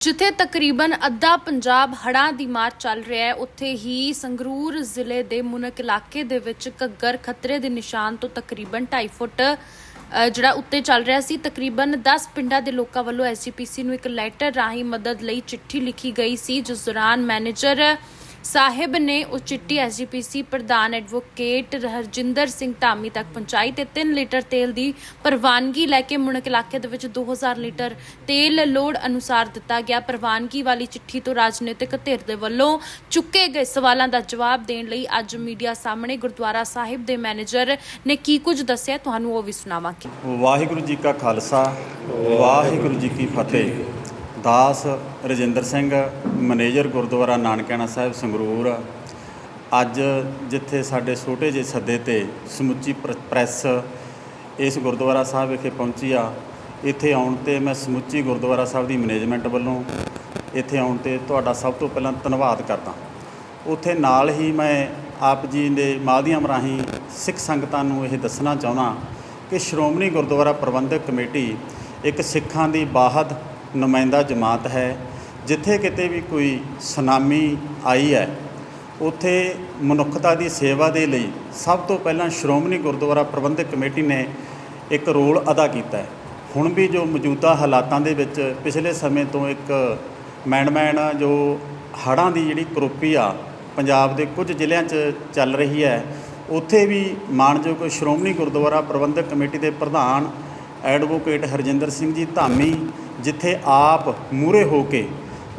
ਜਿੱਥੇ ਤਕਰੀਬਨ ਅੱਧਾ ਪੰਜਾਬ ਹੜ੍ਹਾਂ ਦੀ ਮਾਰ ਚੱਲ ਰਿਹਾ ਹੈ, ਉੱਥੇ ਹੀ ਸੰਗਰੂਰ ਜ਼ਿਲ੍ਹੇ ਦੇ ਮੁਨਕ ਇਲਾਕੇ ਦੇ ਵਿੱਚ ਘੱਗਰ ਖਤਰੇ ਦੇ ਨਿਸ਼ਾਨ ਤੋਂ ਤਕਰੀਬਨ 2.5 ਫੁੱਟ ਜਿਹੜਾ ਉੱਤੇ ਚੱਲ ਰਿਹਾ ਸੀ, ਤਕਰੀਬਨ 10 ਪਿੰਡਾਂ ਦੇ ਲੋਕਾਂ ਵੱਲੋਂ ਐਸਜੀਪੀਸੀ ਨੂੰ ਇੱਕ ਲੈਟਰ ਰਾਹੀਂ ਮਦਦ ਲਈ ਚਿੱਠੀ ਲਿਖੀ ਗਈ ਸੀ, ਜਿਸ ਦੌਰਾਨ ਮੈਨੇਜਰ ਸਾਹਿਬ ਨੇ ਉਹ ਚਿੱਠੀ ਐਸਜੀਪੀਸੀ ਪ੍ਰਧਾਨ ਐਡਵੋਕੇਟ ਹਰਜਿੰਦਰ ਸਿੰਘ ਧਾਮੀ ਤੱਕ ਪਹੁੰਚਾਈ ਤੇ 3 ਲੀਟਰ ਤੇਲ ਦੀ ਪ੍ਰਵਾਨਗੀ ਲੈ ਕੇ ਮੁਣਕ ਇਲਾਕੇ ਦੇ ਵਿੱਚ 2000 ਲੀਟਰ ਤੇਲ ਲੋੜ ਅਨੁਸਾਰ ਦਿੱਤਾ ਗਿਆ। ਪ੍ਰਵਾਨਗੀ ਵਾਲੀ ਚਿੱਠੀ ਤੋਂ ਰਾਜਨੀਤਿਕ ਧਿਰ ਦੇ ਵੱਲੋਂ ਚੁੱਕੇ ਗਏ ਸਵਾਲਾਂ ਦਾ ਜਵਾਬ ਦੇਣ ਲਈ ਅੱਜ ਮੀਡੀਆ ਸਾਹਮਣੇ ਗੁਰਦੁਆਰਾ ਸਾਹਿਬ ਦੇ ਮੈਨੇਜਰ ਨੇ ਕੀ ਕੁਝ ਦੱਸਿਆ, ਤੁਹਾਨੂੰ ਉਹ ਵੀ ਸੁਣਾਵਾਂਗੇ। ਵਾਹਿਗੁਰੂ ਜੀ ਕਾ ਖਾਲਸਾ, ਵਾਹਿਗੁਰੂ ਜੀ ਕੀ ਫਤਿਹ। ਦਾਸ ਰਜਿੰਦਰ ਸਿੰਘ, ਮੈਨੇਜਰ ਗੁਰਦੁਆਰਾ ਨਾਨਕਿਆਣਾ ਸਾਹਿਬ, ਸੰਗਰੂਰ। ਅੱਜ ਜਿੱਥੇ ਸਾਡੇ ਛੋਟੇ ਜਿਹੇ ਸੱਦੇ ਤੇ ਸਮੁੱਚੀ ਪ੍ਰ- ਪ੍ਰੈਸ ਇਸ ਗੁਰਦੁਆਰਾ ਸਾਹਿਬ ਵਿਖੇ ਪਹੁੰਚੀ ਆ, ਇੱਥੇ ਆਉਣ ਤੇ ਮੈਂ ਸਮੁੱਚੀ ਗੁਰਦੁਆਰਾ ਸਾਹਿਬ ਦੀ ਮੈਨੇਜਮੈਂਟ ਵੱਲੋਂ ਇੱਥੇ ਆਉਣ ਤੇ ਤੁਹਾਡਾ ਸਭ ਤੋਂ ਪਹਿਲਾਂ ਧੰਨਵਾਦ ਕਰਦਾ। ਉੱਥੇ ਨਾਲ ਹੀ ਮੈਂ ਆਪ ਜੀ ਦੇ ਮਾਧਿਅਮ ਰਾਹੀਂ ਸਿੱਖ ਸੰਗਤਾਂ ਨੂੰ ਇਹ ਦੱਸਣਾ ਚਾਹੁੰਦਾ ਕਿ ਸ਼੍ਰੋਮਣੀ ਗੁਰਦੁਆਰਾ ਪ੍ਰਬੰਧਕ ਕਮੇਟੀ ਇੱਕ ਸਿੱਖਾਂ ਦੀ ਬਾਹਦ ਨੁਮਾਇੰਦਾ ਜਮਾਤ ਹੈ, ਜਿੱਥੇ ਕਿਤੇ ਵੀ ਕੋਈ ਸੁਨਾਮੀ ਆਈ ਹੈ, ਉੱਥੇ ਮਨੁੱਖਤਾ ਦੀ ਸੇਵਾ ਦੇ ਲਈ ਸਭ ਤੋਂ ਪਹਿਲਾਂ ਸ਼੍ਰੋਮਣੀ ਗੁਰਦੁਆਰਾ ਪ੍ਰਬੰਧਕ ਕਮੇਟੀ ਨੇ ਇੱਕ ਰੋਲ ਅਦਾ ਕੀਤਾ ਹੈ। ਹੁਣ ਵੀ ਜੋ ਮੌਜੂਦਾ ਹਾਲਾਤਾਂ ਦੇ ਵਿੱਚ ਪਿਛਲੇ ਸਮੇਂ ਤੋਂ ਇੱਕ ਮੈਂਡਮੈਨ ਜੋ ਹੜ੍ਹਾਂ ਦੀ ਜਿਹੜੀ ਕਰੋਪੀ ਆ, ਪੰਜਾਬ ਦੇ ਕੁਝ ਜ਼ਿਲ੍ਹਿਆਂ 'ਚ ਚੱਲ ਰਹੀ ਹੈ, ਉੱਥੇ ਵੀ ਮਾਨਯੋਗ ਸ਼੍ਰੋਮਣੀ ਗੁਰਦੁਆਰਾ ਪ੍ਰਬੰਧਕ ਕਮੇਟੀ ਦੇ ਪ੍ਰਧਾਨ ਐਡਵੋਕੇਟ ਹਰਜਿੰਦਰ ਸਿੰਘ ਜੀ ਧਾਮੀ ਜਿੱਥੇ ਆਪ ਮੂਰੇ ਹੋ ਕੇ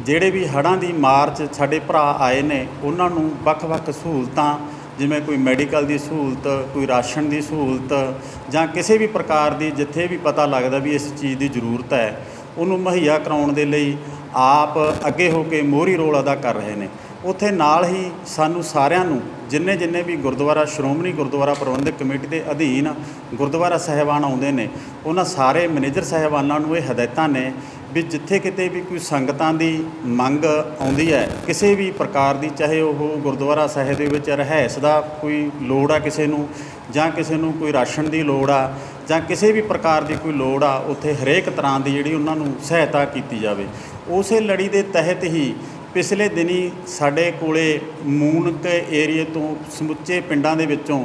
ਜਿਹੜੇ ਵੀ ਹੜ੍ਹਾਂ ਦੀ ਮਾਰ 'ਚ ਸਾਡੇ ਭਰਾ ਆਏ ਨੇ, ਉਹਨਾਂ ਨੂੰ ਵੱਖ-ਵੱਖ ਸਹੂਲਤਾਂ, ਜਿਵੇਂ ਕੋਈ ਮੈਡੀਕਲ ਦੀ ਸਹੂਲਤ, ਕੋਈ ਰਾਸ਼ਨ ਦੀ ਸਹੂਲਤ ਜਾਂ ਕਿਸੇ ਵੀ ਪ੍ਰਕਾਰ ਦੀ ਜਿੱਥੇ ਵੀ ਪਤਾ ਲੱਗਦਾ ਵੀ ਇਸ ਚੀਜ਼ ਦੀ ਜ਼ਰੂਰਤ ਹੈ, ਉਹਨੂੰ ਮੁਹੱਈਆ ਕਰਾਉਣ ਦੇ ਲਈ ਆਪ ਅੱਗੇ ਹੋ ਕੇ ਮੋਹਰੀ ਰੋਲ ਅਦਾ ਕਰ ਰਹੇ ਨੇ। ਉੱਥੇ ਨਾਲ ਹੀ ਸਾਨੂੰ ਸਾਰਿਆਂ ਨੂੰ, ਜਿੰਨੇ ਜਿੰਨੇ ਵੀ ਗੁਰਦੁਆਰਾ, ਸ਼੍ਰੋਮਣੀ ਗੁਰਦੁਆਰਾ ਪ੍ਰਬੰਧਕ ਕਮੇਟੀ ਦੇ ਅਧੀਨ ਗੁਰਦੁਆਰਾ ਸਹਿਬਾਨ ਆਉਂਦੇ ਨੇ, ਉਹਨਾਂ ਸਾਰੇ ਮੈਨੇਜਰ ਸਹਿਬਾਨਾਂ ਨੂੰ ਇਹ ਹਦਾਇਤਾਂ ਨੇ ਵੀ ਜਿੱਥੇ ਕਿਤੇ ਵੀ ਕੋਈ ਸੰਗਤਾਂ ਦੀ ਮੰਗ ਆਉਂਦੀ ਹੈ, ਕਿਸੇ ਵੀ ਪ੍ਰਕਾਰ ਦੀ, ਚਾਹੇ ਉਹ ਗੁਰਦੁਆਰਾ ਸਾਹਿਬ ਦੇ ਵਿੱਚ ਰਹਿਸ ਦਾ ਕੋਈ ਲੋੜ ਆ ਕਿਸੇ ਨੂੰ, ਜਾਂ ਕਿਸੇ ਨੂੰ ਕੋਈ ਰਾਸ਼ਨ ਦੀ ਲੋੜ ਆ, ਜਾਂ ਕਿਸੇ ਵੀ ਪ੍ਰਕਾਰ ਦੀ ਕੋਈ ਲੋੜ ਆ, ਉੱਥੇ ਹਰੇਕ ਤਰ੍ਹਾਂ ਦੀ ਜਿਹੜੀ ਉਹਨਾਂ ਨੂੰ ਸਹਾਇਤਾ ਕੀਤੀ ਜਾਵੇ। ਉਸੇ ਲੜੀ ਦੇ ਤਹਿਤ ਹੀ ਪਿਛਲੇ ਦਿਨੀ ਸਾਡੇ ਕੋਲੇ ਮੂਨਕ ਏਰੀਏ ਤੋਂ ਸਮੁੱਚੇ ਪਿੰਡਾਂ ਦੇ ਵਿੱਚੋਂ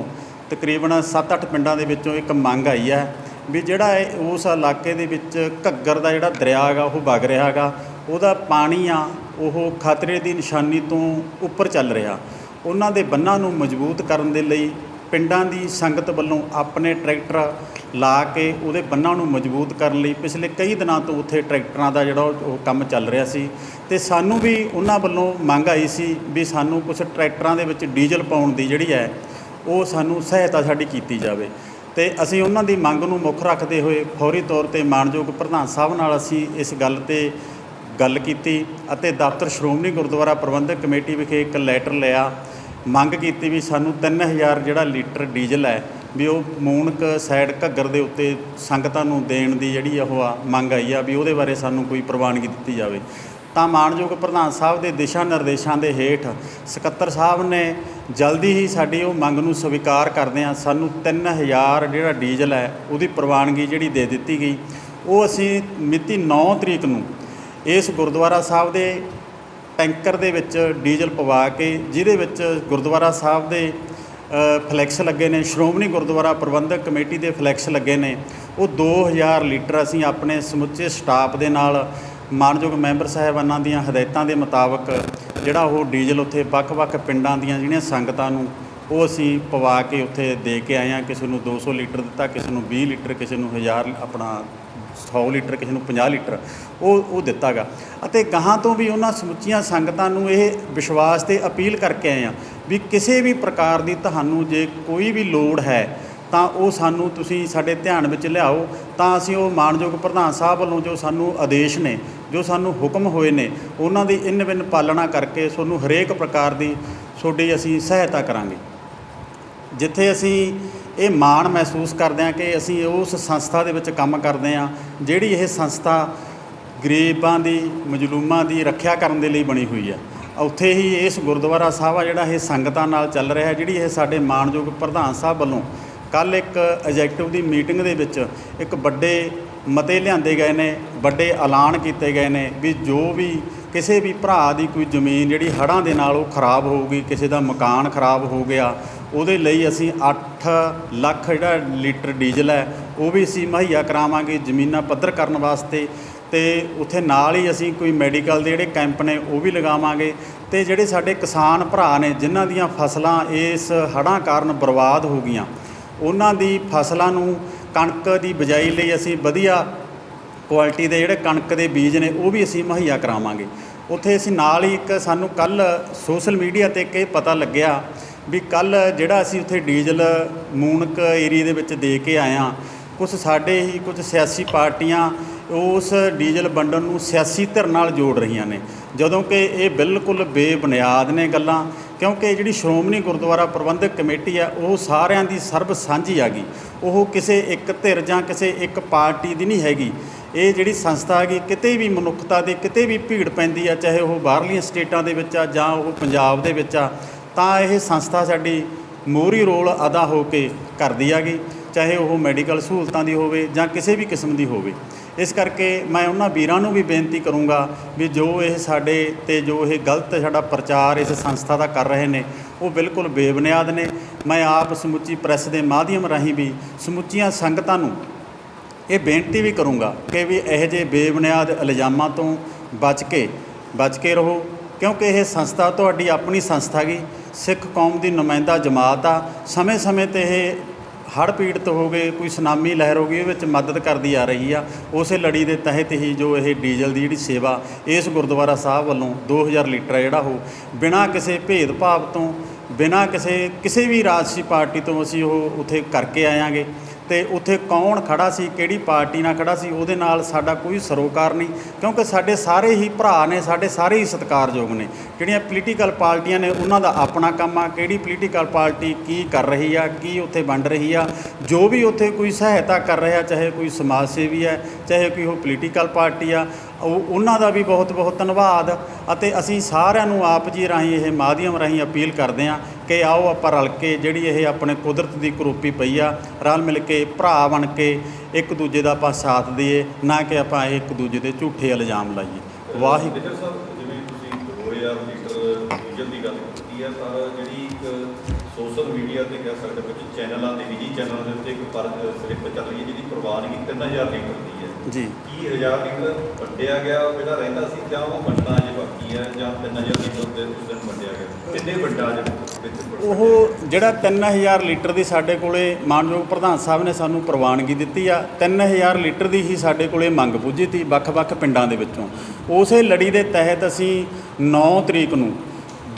ਤਕਰੀਬਨ 7-8 ਪਿੰਡਾਂ ਦੇ ਵਿੱਚੋਂ ਇੱਕ ਮੰਗ ਆਈ ਹੈ ਵੀ ਜਿਹੜਾ ਇਹ ਉਸ ਇਲਾਕੇ ਦੇ ਵਿੱਚ ਘੱਗਰ ਦਾ ਜਿਹੜਾ ਦਰਿਆ ਹੈਗਾ, ਉਹ ਵਗ ਰਿਹਾ ਹੈਗਾ, ਉਹਦਾ ਪਾਣੀ ਆ, ਉਹ ਖਤਰੇ ਦੀ ਨਿਸ਼ਾਨੀ ਤੋਂ ਉੱਪਰ ਚੱਲ ਰਿਹਾ। ਉਹਨਾਂ ਦੇ ਬੰਨਾਂ ਨੂੰ ਮਜ਼ਬੂਤ ਕਰਨ ਦੇ ਲਈ ਪਿੰਡਾਂ ਦੀ ਸੰਗਤ ਵੱਲੋਂ ਆਪਣੇ ਟਰੈਕਟਰ ਲਾ ਕੇ ਉਹਦੇ ਬੰਨਾਂ ਨੂੰ ਮਜ਼ਬੂਤ ਕਰਨ ਲਈ ਪਿਛਲੇ ਕਈ ਦਿਨਾਂ ਤੋਂ ਉੱਥੇ ਟਰੈਕਟਰਾਂ ਦਾ ਜਿਹੜਾ ਉਹ ਕੰਮ ਚੱਲ ਰਿਹਾ ਸੀ ਤੇ ਸਾਨੂੰ ਵੀ ਉਹਨਾਂ ਵੱਲੋਂ ਮੰਗ ਆਈ ਸੀ ਵੀ ਸਾਨੂੰ ਕੁਝ ਟਰੈਕਟਰਾਂ ਦੇ ਵਿੱਚ ਡੀਜ਼ਲ ਪਾਉਣ ਦੀ ਜਿਹੜੀ ਹੈ, ਉਹ ਸਾਨੂੰ ਸਹਾਇਤਾ ਸਾਡੀ ਕੀਤੀ ਜਾਵੇ। ਤੇ ਅਸੀਂ ਉਹਨਾਂ ਦੀ ਮੰਗ ਨੂੰ ਮੁੱਖ ਰੱਖਦੇ ਹੋਏ ਫੌਰੀ ਤੌਰ ਤੇ ਮਾਨਯੋਗ ਪ੍ਰਧਾਨ ਸਾਹਿਬ ਨਾਲ ਅਸੀਂ ਇਸ ਗੱਲ ਤੇ ਗੱਲ ਕੀਤੀ ਅਤੇ ਦਫ਼ਤਰ ਸ਼੍ਰੋਮਣੀ ਗੁਰਦੁਆਰਾ ਪ੍ਰਬੰਧਕ ਕਮੇਟੀ ਵਿਖੇ ਇੱਕ ਲੈਟਰ ਲਿਆ। ਮੰਗ ਕੀਤੀ ਵੀ ਸਾਨੂੰ 3000 ਜਿਹੜਾ ਲੀਟਰ ਡੀਜ਼ਲ ਹੈ ਵੀ ਉਹ ਮੂਨਕ ਸਾਈਡ ਘੱਗਰ ਦੇ ਉੱਤੇ ਸੰਗਤਾਂ ਨੂੰ ਦੇਣ ਦੀ ਜਿਹੜੀ ਉਹ ਆ ਮੰਗ ਆਈ ਆ ਵੀ ਉਹਦੇ ਬਾਰੇ ਸਾਨੂੰ ਕੋਈ ਪ੍ਰਵਾਨਗੀ ਦਿੱਤੀ ਜਾਵੇ। ਤਾਂ ਮਾਨਯੋਗ ਪ੍ਰਧਾਨ ਸਾਹਿਬ ਦੇ ਦਿਸ਼ਾ ਨਿਰਦੇਸ਼ਾਂ ਦੇ ਹੇਠ ਸਕੱਤਰ ਸਾਹਿਬ ਨੇ ਜਲਦੀ ਹੀ ਸਾਡੀ ਉਹ ਮੰਗ ਨੂੰ ਸਵੀਕਾਰ ਕਰਦੇ ਆ ਸਾਨੂੰ 3000 ਜਿਹੜਾ ਡੀਜ਼ਲ ਹੈ ਉਹਦੀ ਪ੍ਰਵਾਨਗੀ ਜਿਹੜੀ ਦੇ ਦਿੱਤੀ ਗਈ। ਉਹ ਅਸੀਂ ਮਿਤੀ 9 ਤਰੀਕ ਨੂੰ ਇਸ ਗੁਰਦੁਆਰਾ ਸਾਹਿਬ ਦੇ ਟੈਂਕਰ ਦੇ ਵਿੱਚ ਡੀਜ਼ਲ ਪਵਾ ਕੇ ਜਿਹਦੇ ਵਿੱਚ ਗੁਰਦੁਆਰਾ ਸਾਹਿਬ ਦੇ ਫਲੈਕਸ ਲੱਗੇ ਨੇ। ਸ਼੍ਰੋਮਣੀ ਗੁਰਦੁਆਰਾ ਪ੍ਰਬੰਧਕ ਕਮੇਟੀ ਦੇ ਫਲੈਕਸ ਲੱਗੇ ਨੇ। ਉਹ 2000 ਲੀਟਰ ਅਸੀਂ ਆਪਣੇ ਸਮੁੱਚੇ ਸਟਾਫ ਦੇ ਨਾਲ ਮਾਨਯੋਗ ਮੈਂਬਰ ਸਾਹਿਬਾਨਾਂ ਦੀਆਂ ਹਦਾਇਤਾਂ ਦੇ ਮੁਤਾਬਕ ਜਿਹੜਾ ਉਹ ਡੀਜ਼ਲ ਉੱਥੇ ਵੱਖ-ਵੱਖ ਪਿੰਡਾਂ ਦੀਆਂ ਜਿਹੜੀਆਂ ਸੰਗਤਾਂ ਨੂੰ ਉਹ ਅਸੀਂ ਪਵਾ ਕੇ ਉੱਥੇ ਦੇ ਕੇ ਆਏ ਹਾਂ। ਕਿਸੇ ਨੂੰ 200 ਲੀਟਰ ਦਿੱਤਾ, ਕਿਸੇ ਨੂੰ 20 ਲੀਟਰ, ਕਿਸੇ ਨੂੰ 1000 ਆਪਣਾ 100 ਲੀਟਰ, ਕਿਸੇ ਨੂੰ 50 ਲੀਟਰ। ਉਹ ਉਹ ਦਿੱਤਾਗਾ। ਅਤੇ ਗਾਹਾਂ ਤੋਂ ਵੀ ਉਹਨਾਂ ਸਮੁੱਚੀਆਂ ਸੰਗਤਾਂ ਨੂੰ ਇਹ ਵਿਸ਼ਵਾਸ ਤੇ ਅਪੀਲ ਕਰਕੇ ਆਏ ਆ ਵੀ ਕਿਸੇ ਵੀ ਪ੍ਰਕਾਰ ਦੀ ਤੁਹਾਨੂੰ ਜੇ ਕੋਈ ਵੀ ਲੋੜ ਹੈ, ਤਾਂ ਉਹ ਸਾਨੂੰ ਤੁਸੀਂ ਸਾਡੇ ਧਿਆਨ ਵਿੱਚ ਲਿਆਓ। ਤਾਂ ਅਸੀਂ ਉਹ ਮਾਨਯੋਗ ਪ੍ਰਧਾਨ ਸਾਹਿਬ ਵੱਲੋਂ ਜੋ ਸਾਨੂੰ ਆਦੇਸ਼ ਨੇ, ਜੋ ਸਾਨੂੰ ਹੁਕਮ ਹੋਏ ਨੇ, ਉਹਨਾਂ ਦੀ ਇਨ ਬਿਨ ਪਾਲਣਾ ਕਰਕੇ ਤੁਹਾਨੂੰ ਹਰੇਕ ਪ੍ਰਕਾਰ ਦੀ ਤੁਹਾਡੀ ਅਸੀਂ ਸਹਾਇਤਾ ਕਰਾਂਗੇ। ਜਿੱਥੇ ਅਸੀਂ ਇਹ ਮਾਣ ਮਹਿਸੂਸ ਕਰਦੇ ਹਾਂ ਕਿ ਅਸੀਂ ਉਸ ਸੰਸਥਾ ਦੇ ਵਿੱਚ ਕੰਮ ਕਰਦੇ ਹਾਂ, ਜਿਹੜੀ ਇਹ ਸੰਸਥਾ ਗਰੀਬਾਂ ਦੀ, ਮਜਲੂਮਾਂ ਦੀ ਰੱਖਿਆ ਕਰਨ ਦੇ ਲਈ ਬਣੀ ਹੋਈ ਹੈ। ਉੱਥੇ ਹੀ ਇਸ ਗੁਰਦੁਆਰਾ ਸਾਹਿਬ ਆ ਜਿਹੜਾ ਇਹ ਸੰਗਤਾਂ ਨਾਲ ਚੱਲ ਰਿਹਾ ਜਿਹੜੀ ਇਹ ਸਾਡੇ ਮਾਣਯੋਗ ਪ੍ਰਧਾਨ ਸਾਹਿਬ ਵੱਲੋਂ ਕੱਲ ਇੱਕ ਐਗਜ਼ੈਕਟਿਵ ਦੀ ਮੀਟਿੰਗ ਦੇ ਵਿੱਚ ਇੱਕ ਵੱਡੇ ਮਤੇ ਲਿਆਂਦੇ ਗਏ ਨੇ, ਵੱਡੇ ਐਲਾਨ ਕੀਤੇ ਗਏ ਨੇ ਵੀ ਜੋ ਵੀ ਕਿਸੇ ਵੀ ਭਰਾ ਦੀ ਕੋਈ ਜ਼ਮੀਨ ਜਿਹੜੀ ਹੜ੍ਹਾਂ ਦੇ ਨਾਲ ਉਹ ਖਰਾਬ ਹੋਊਗੀ, ਕਿਸੇ ਦਾ ਮਕਾਨ ਖਰਾਬ ਹੋ ਗਿਆ, ਉਹਦੇ ਲਈ ਅਸੀਂ 8 ਲੱਖ ਜਿਹੜਾ ਲੀਟਰ ਡੀਜ਼ਲ ਹੈ, ਉਹ ਵੀ ਅਸੀਂ ਮੁਹੱਈਆ ਕਰਾਵਾਂਗੇ ਜ਼ਮੀਨਾਂ ਪੱਧਰ ਕਰਨ ਵਾਸਤੇ। ਤੇ ਉੱਥੇ ਨਾਲ ਹੀ ਅਸੀਂ ਕੋਈ ਮੈਡੀਕਲ ਦੇ ਜਿਹੜੇ ਕੈਂਪ ਨੇ ਉਹ ਵੀ ਲਗਾਵਾਂਗੇ ਤੇ ਜਿਹੜੇ ਸਾਡੇ ਕਿਸਾਨ ਭਰਾ ਨੇ ਜਿਨ੍ਹਾਂ ਦੀਆਂ ਫਸਲਾਂ ਇਸ ਹੜ੍ਹਾਂ ਕਾਰਨ ਬਰਬਾਦ ਹੋ ਗਈਆਂ, ਉਹਨਾਂ ਦੀ ਫਸਲਾਂ ਨੂੰ ਕਣਕ ਦੀ ਬਿਜਾਈ ਲਈ ਅਸੀਂ ਵਧੀਆ ਕੁਆਲਿਟੀ ਦੇ ਜਿਹੜੇ ਕਣਕ ਦੇ ਬੀਜ ਨੇ ਉਹ ਵੀ ਅਸੀਂ ਮੁਹੱਈਆ ਕਰਾਵਾਂਗੇ। ਉੱਥੇ ਅਸੀਂ ਨਾਲ ਹੀ ਇੱਕ ਸਾਨੂੰ ਕੱਲ ਸੋਸ਼ਲ ਮੀਡੀਆ ਤੇ ਇੱਕ ਇਹ ਪਤਾ ਲੱਗਿਆ ਵੀ ਕੱਲ ਜਿਹੜਾ ਅਸੀਂ ਉੱਥੇ ਡੀਜ਼ਲ ਮੂਨਕ ਏਰੀਆ ਦੇ ਵਿੱਚ ਦੇ ਕੇ ਆਏ ਹਾਂ ਕੁਝ ਸਾਡੇ ਹੀ ਕੁਝ ਸਿਆਸੀ ਪਾਰਟੀਆਂ ਉਸ ਡੀਜ਼ਲ ਵੰਡਣ ਨੂੰ ਸਿਆਸੀ ਧਿਰ ਨਾਲ ਜੋੜ ਰਹੀਆਂ ਨੇ। ਜਦੋਂ ਕਿ ਇਹ ਬਿਲਕੁਲ ਬੇਬੁਨਿਆਦ ਨੇ ਗੱਲਾਂ, ਕਿਉਂਕਿ ਜਿਹੜੀ ਸ਼੍ਰੋਮਣੀ ਗੁਰਦੁਆਰਾ ਪ੍ਰਬੰਧਕ ਕਮੇਟੀ ਆ, ਉਹ ਸਾਰਿਆਂ ਦੀ ਸਰਬ ਸਾਂਝੀ ਆ ਗਈ ਉਹ ਕਿਸੇ ਇੱਕ ਧਿਰ ਜਾਂ ਕਿਸੇ ਇੱਕ ਪਾਰਟੀ ਦੀ ਨਹੀਂ ਹੈਗੀ। ਇਹ ਜਿਹੜੀ ਸੰਸਥਾ ਹੈਗੀ, ਕਿਤੇ ਵੀ ਮਨੁੱਖਤਾ ਦੇ, ਕਿਤੇ ਵੀ ਭੀੜ ਪੈਂਦੀ ਆ, ਚਾਹੇ ਉਹ ਬਾਹਰਲੀਆਂ ਸਟੇਟਾਂ ਦੇ ਵਿੱਚ ਆ, ਜਾਂ ਉਹ ਪੰਜਾਬ ਦੇ ਵਿੱਚ ਆ, ਤਾਂ ਇਹ ਸੰਸਥਾ ਸਾਡੀ ਮੋਹਰੀ ਰੋਲ ਅਦਾ ਹੋ ਕੇ ਕਰਦੀ ਆਗੀ ਚਾਹੇ ਉਹ ਮੈਡੀਕਲ ਸਹੂਲਤਾਂ ਦੀ ਹੋਵੇ ਜਾਂ ਕਿਸੇ ਵੀ ਕਿਸਮ ਦੀ ਹੋਵੇ। ਇਸ ਕਰਕੇ ਮੈਂ ਉਹਨਾਂ ਵੀਰਾਂ ਨੂੰ ਵੀ ਬੇਨਤੀ ਕਰੂੰਗਾ ਵੀ ਜੋ ਇਹ ਸਾਡੇ ਤੇ ਜੋ ਇਹ ਗਲਤ ਸਾਡਾ ਪ੍ਰਚਾਰ ਇਸ ਸੰਸਥਾ ਦਾ ਕਰ ਰਹੇ ਨੇ, ਉਹ ਬਿਲਕੁਲ ਬੇਬੁਨਿਆਦ ਨੇ। ਮੈਂ ਆਪ ਸਮੁੱਚੀ ਪ੍ਰੈਸ ਦੇ ਮਾਧਿਅਮ ਰਾਹੀਂ ਵੀ ਸਮੁੱਚੀਆਂ ਸੰਗਤਾਂ ਨੂੰ ਇਹ ਬੇਨਤੀ ਵੀ ਕਰੂੰਗਾ ਕਿ ਵੀ ਇਹੋ ਜਿਹੇ ਬੇਬੁਨਿਆਦ ਇਲਜ਼ਾਮਾਂ ਤੋਂ ਬਚ ਕੇ ਬਚ ਕੇ ਰਹੋ, ਕਿਉਂਕਿ ਇਹ ਸੰਸਥਾ ਤੁਹਾਡੀ ਆਪਣੀ ਸੰਸਥਾ ਗਈ ਸਿੱਖ ਕੌਮ ਦੀ ਨੁਮਾਇੰਦਾ ਜਮਾਤ ਆ। ਸਮੇਂ-ਸਮੇਂ ਤੇ ਇਹ ਹੜ੍ਹ ਪੀੜਤ ਹੋ ਗਏ, ਕੋਈ ਸੁਨਾਮੀ ਲਹਿਰ ਹੋ ਗਈ ਉਹ ਵਿੱਚ ਮਦਦ ਕਰਦੀ ਆ ਰਹੀ ਆ। ਉਸੇ ਲੜੀ ਦੇ ਤਹਿਤ ਹੀ ਜੋ ਇਹ ਡੀਜ਼ਲ ਦੀ ਜਿਹੜੀ ਸੇਵਾ ਇਸ ਗੁਰਦੁਆਰਾ ਸਾਹਿਬ ਵੱਲੋਂ 2000 ਲੀਟਰ ਆ ਜਿਹੜਾ ਉਹ, ਬਿਨਾਂ ਕਿਸੇ ਭੇਦਭਾਵ ਤੋਂ, ਬਿਨਾਂ ਕਿਸੇ ਕਿਸੇ ਵੀ ਰਾਜਸੀ ਪਾਰਟੀ ਤੋਂ ਅਸੀਂ ਉਹ ਉੱਥੇ ਕਰਕੇ ਆਇਆਂਗੇ। ਤੇ ਉੱਥੇ ਕੌਣ ਖੜਾ ਸੀ, ਕਿਹੜੀ ਪਾਰਟੀ ਨਾਲ ਖੜਾ ਸੀ, ਉਹਦੇ ਨਾਲ ਸਾਡਾ ਕੋਈ ਸਰੋਕਾਰ ਨਹੀਂ, ਕਿਉਂਕਿ ਸਾਡੇ ਸਾਰੇ ਹੀ ਭਰਾ ਨੇ, ਸਾਡੇ ਸਾਰੇ ਹੀ ਸਤਿਕਾਰਯੋਗ ਨੇ। ਜਿਹੜੀਆਂ ਪੋਲੀਟੀਕਲ ਪਾਰਟੀਆਂ ਨੇ, ਉਹਨਾਂ ਦਾ ਆਪਣਾ ਕੰਮ ਆ, ਕਿਹੜੀ ਪੋਲੀਟੀਕਲ ਪਾਰਟੀ ਕੀ ਕਰ ਰਹੀ ਆ, ਕੀ ਉੱਥੇ ਵੰਡ ਰਹੀ ਆ, ਜੋ ਵੀ ਉੱਥੇ ਕੋਈ ਸਹਾਇਤਾ ਕਰ ਰਿਹਾ, ਚਾਹੇ ਕੋਈ ਸਮਾਜ ਸੇਵੀ ਹੈ ਚਾਹੇ ਕੋਈ ਉਹ ਪੋਲੀਟੀਕਲ ਪਾਰਟੀ ਆ ਉਹ ਉਹਨਾਂ ਦਾ ਵੀ ਬਹੁਤ ਬਹੁਤ ਧੰਨਵਾਦ ਅਤੇ ਅਸੀਂ ਸਾਰਿਆਂ ਨੂੰ ਆਪ ਜੀ ਰਾਹੀਂ ਇਹ ਮਾਧਿਅਮ ਰਾਹੀਂ ਅਪੀਲ ਕਰਦੇ ਹਾਂ ਕਿ ਆਓ ਆਪਾਂ ਰਲ ਕੇ ਜਿਹੜੀ ਇਹ ਆਪਣੇ ਕੁਦਰਤ ਦੀ ਕਰੋਪੀ ਪਈ ਆ, ਰਲ ਮਿਲ ਕੇ ਭਰਾ ਬਣ ਕੇ ਇੱਕ ਦੂਜੇ ਦਾ ਆਪਾਂ ਸਾਥ ਦਈਏ, ਨਾ ਕਿ ਆਪਾਂ ਇਹ ਇੱਕ ਦੂਜੇ ਦੇ ਝੂਠੇ ਇਲਜ਼ਾਮ ਲਾਈਏ। ਵਾਹਿਗੁਰੂ ਜਿਵੇਂ ਤੁਸੀਂ 2000 ਲੀਟਰ ਡੀਜ਼ਲ ਦੀ ਗੱਲ ਕੀਤੀ ਹੈ, ਤਾਂ ਜਿਹੜੀ ਇੱਕ ਸੋਸ਼ਲ ਮੀਡੀਆ ਤੇ ਕਹਿ ਸਕਦੇ ਕੁਝ ਚੈਨਲਾਂ ਤੇ ਨਿੱਜੀ ਚੈਨਲਾਂ ਦੇ ਉੱਤੇ ਇੱਕ ਪਰ ਸਲਿੱਪ ਚੱਲ ਰਹੀ ਹੈ ਜਿਹਦੀ ਪ੍ਰਵਾਨਗੀ 3000 ਲੀਟਰ ਦੀ ਹੈ। ਜੀ। ਕੀ 1000 ਲੀਟਰ ਵੰਡਿਆ ਗਿਆ ਉਹ ਜਿਹੜਾ ਰਹਿੰਦਾ ਸੀ ਜਾਂ ਉਹ ਵੰਡਣਾ ਜੇ ਬਾਕੀ ਹੈ ਜਾਂ 3000 ਲੀਟਰ ਦੇ ਉਸ ਦਿਨ ਵੰਡਿਆ ਗਿਆ? ਕਿੰਨੇ ਵੰਡਾ ਜੇ ਉਹ ਜਿਹੜਾ 3000 ਲੀਟਰ ਦੀ ਸਾਡੇ ਕੋਲੇ ਮਾਨਯੋਗ ਪ੍ਰਧਾਨ ਸਾਹਿਬ ਨੇ ਸਾਨੂੰ ਪ੍ਰਵਾਨਗੀ ਦਿੱਤੀ ਆ 3000 ਲੀਟਰ ਦੀ ਹੀ ਸਾਡੇ ਕੋਲੇ ਮੰਗ ਪੁੱਜੀ ਤੀ ਵੱਖ-ਵੱਖ ਪਿੰਡਾਂ ਦੇ ਵਿੱਚੋਂ। ਉਸੇ ਲੜੀ ਦੇ ਤਹਿਤ ਅਸੀਂ 9 ਤਰੀਕ ਨੂੰ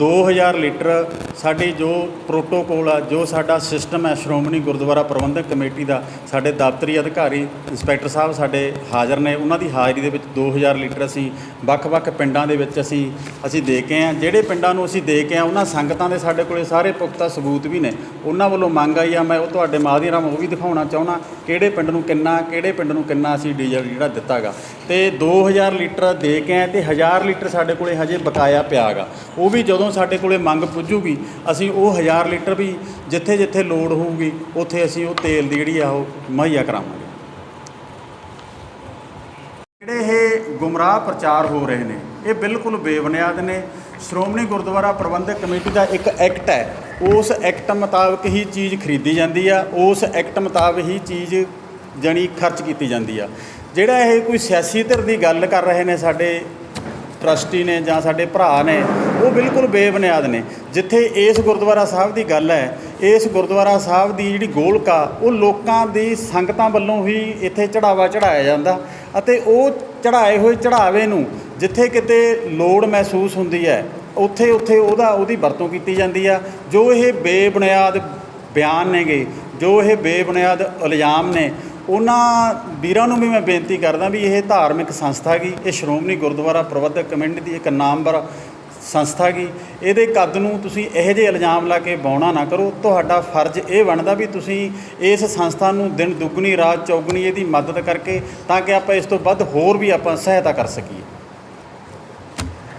2000 ਲੀਟਰ ਸਾਡੀ ਜੋ ਪ੍ਰੋਟੋਕੋਲ ਆ, ਜੋ ਸਾਡਾ ਸਿਸਟਮ ਹੈ ਸ਼੍ਰੋਮਣੀ ਗੁਰਦੁਆਰਾ ਪ੍ਰਬੰਧਕ ਕਮੇਟੀ ਦਾ, ਸਾਡੇ ਦਫ਼ਤਰੀ ਅਧਿਕਾਰੀ ਇੰਸਪੈਕਟਰ ਸਾਹਿਬ ਸਾਡੇ ਹਾਜ਼ਰ ਨੇ। ਉਹਨਾਂ ਦੀ ਹਾਜ਼ਰੀ ਦੇ ਵਿੱਚ 2000 ਲੀਟਰ ਅਸੀਂ ਵੱਖ-ਵੱਖ ਪਿੰਡਾਂ ਦੇ ਵਿੱਚ ਅਸੀਂ ਅਸੀਂ ਦੇ ਕੇ ਆ ਜਿਹੜੇ ਪਿੰਡਾਂ ਨੂੰ ਅਸੀਂ ਦੇ ਕੇ ਆ ਉਹਨਾਂ ਸੰਗਤਾਂ ਦੇ ਸਾਡੇ ਕੋਲੇ ਸਾਰੇ ਪੁਖਤਾ ਸਬੂਤ ਵੀ ਨੇ। ਉਹਨਾਂ ਵੱਲੋਂ ਮੰਗ ਆਈ ਆ, ਮੈਂ ਉਹ ਤੁਹਾਡੇ ਮਾਧਿਅਮ ਉਹ ਵੀ ਦਿਖਾਉਣਾ ਚਾਹੁੰਦਾ, ਕਿਹੜੇ ਪਿੰਡ ਨੂੰ ਕਿੰਨਾ, ਕਿਹੜੇ ਪਿੰਡ ਨੂੰ ਕਿੰਨਾ ਅਸੀਂ ਡੀਜ਼ਲ ਜਿਹੜਾ ਦਿੱਤਾਗਾ। ਤੇ 2000 ਲੀਟਰ ਦੇ ਕੇ ਆ ਤੇ 1000 ਲੀਟਰ ਸਾਡੇ ਕੋਲੇ ਹਜੇ ਬਕਾਇਆ ਪਿਆਗਾ। ਉਹ ਵੀ ਜਦੋਂ ਸਾਡੇ ਕੋਲੇ ਮੰਗ ਪੁੱਜੂਗੀ, ਅਸੀਂ ਉਹ 1000 ਲੀਟਰ ਵੀ ਜਿੱਥੇ ਜਿੱਥੇ ਲੋੜ ਹੋਊਗੀ, ਉੱਥੇ ਅਸੀਂ ਉਹ ਤੇਲ ਦੀ ਜਿਹੜੀ ਆ ਉਹ ਮੁਹੱਈਆ ਕਰਾਵਾਂਗੇ। ਜਿਹੜੇ ਇਹ ਗੁੰਮਰਾਹ ਪ੍ਰਚਾਰ ਹੋ ਰਹੇ ਨੇ, ਇਹ ਬਿਲਕੁਲ ਬੇਬੁਨਿਆਦ ਨੇ। ਸ਼੍ਰੋਮਣੀ ਗੁਰਦੁਆਰਾ ਪ੍ਰਬੰਧਕ ਕਮੇਟੀ ਦਾ ਇੱਕ ਐਕਟ ਹੈ। ਉਸ ਐਕਟ ਮੁਤਾਬਕ ਹੀ ਚੀਜ਼ ਖਰੀਦੀ ਜਾਂਦੀ ਆ, ਉਸ ਐਕਟ ਮੁਤਾਬਕ ਹੀ ਚੀਜ਼ ਜਣੀ ਖਰਚ ਕੀਤੀ ਜਾਂਦੀ ਆ। ਜਿਹੜਾ ਇਹ ਕੋਈ ਸਿਆਸੀ ਧਿਰ ਦੀ ਗੱਲ ਕਰ ਰਹੇ ਨੇ ਸਾਡੇ ਟਰਸਟੀ ਨੇ ਜਾਂ ਸਾਡੇ ਭਰਾ ਨੇ, ਉਹ ਬਿਲਕੁਲ ਬੇਬੁਨਿਆਦ ਨੇ। ਜਿੱਥੇ ਇਸ ਗੁਰਦੁਆਰਾ ਸਾਹਿਬ ਦੀ ਗੱਲ ਹੈ, ਇਸ ਗੁਰਦੁਆਰਾ ਸਾਹਿਬ ਦੀ ਜਿਹੜੀ ਗੋਲਕਾ, ਉਹ ਲੋਕਾਂ ਦੀ ਸੰਗਤਾਂ ਵੱਲੋਂ ਹੀ ਇੱਥੇ ਚੜਾਵਾ ਚੜਾਇਆ ਜਾਂਦਾ ਅਤੇ ਉਹ ਚੜਾਏ ਹੋਏ ਚੜਾਵੇ ਨੂੰ ਜਿੱਥੇ ਕਿਤੇ ਲੋੜ ਮਹਿਸੂਸ ਹੁੰਦੀ ਹੈ, ਉੱਥੇ ਉੱਥੇ ਉਹਦਾ, ਉਹਦੀ ਵਰਤੋਂ ਕੀਤੀ ਜਾਂਦੀ ਆ। ਜੋ ਇਹ ਬੇਬੁਨਿਆਦ ਬਿਆਨ ਨੇਗੇ, ਜੋ ਇਹ ਬੇਬੁਨਿਆਦ ਇਲਜ਼ਾਮ ਨੇ ਉਹਨਾਂ ਵੀਰਾਂ ਨੂੰ ਵੀ ਮੈਂ ਬੇਨਤੀ ਕਰਦਾ ਵੀ ਇਹ ਧਾਰਮਿਕ ਸੰਸਥਾ ਗਈ ਇਹ ਸ਼੍ਰੋਮਣੀ ਗੁਰਦੁਆਰਾ ਪ੍ਰਬੰਧਕ ਕਮੇਟੀ ਦੀ ਇੱਕ ਨਾਮਵਰ ਸੰਸਥਾ ਗੀ। ਇਹਦੇ ਕੱਦ ਨੂੰ ਤੁਸੀਂ ਇਹੋ ਜਿਹੇ ਇਲਜ਼ਾਮ ਲਾ ਕੇ ਬਾਉਣਾ ਨਾ ਕਰੋ। ਤੁਹਾਡਾ ਫਰਜ਼ ਇਹ ਬਣਦਾ ਵੀ ਤੁਸੀਂ ਇਸ ਸੰਸਥਾ ਨੂੰ ਦਿਨ ਦੁੱਗਣੀ, ਰਾਤ ਚੌਗਣੀ ਇਹਦੀ ਮਦਦ ਕਰਕੇ ਤਾਂ ਕਿ ਆਪਾਂ ਇਸ ਤੋਂ ਵੱਧ ਹੋਰ ਵੀ ਆਪਾਂ ਸਹਾਇਤਾ ਕਰ ਸਕੀਏ।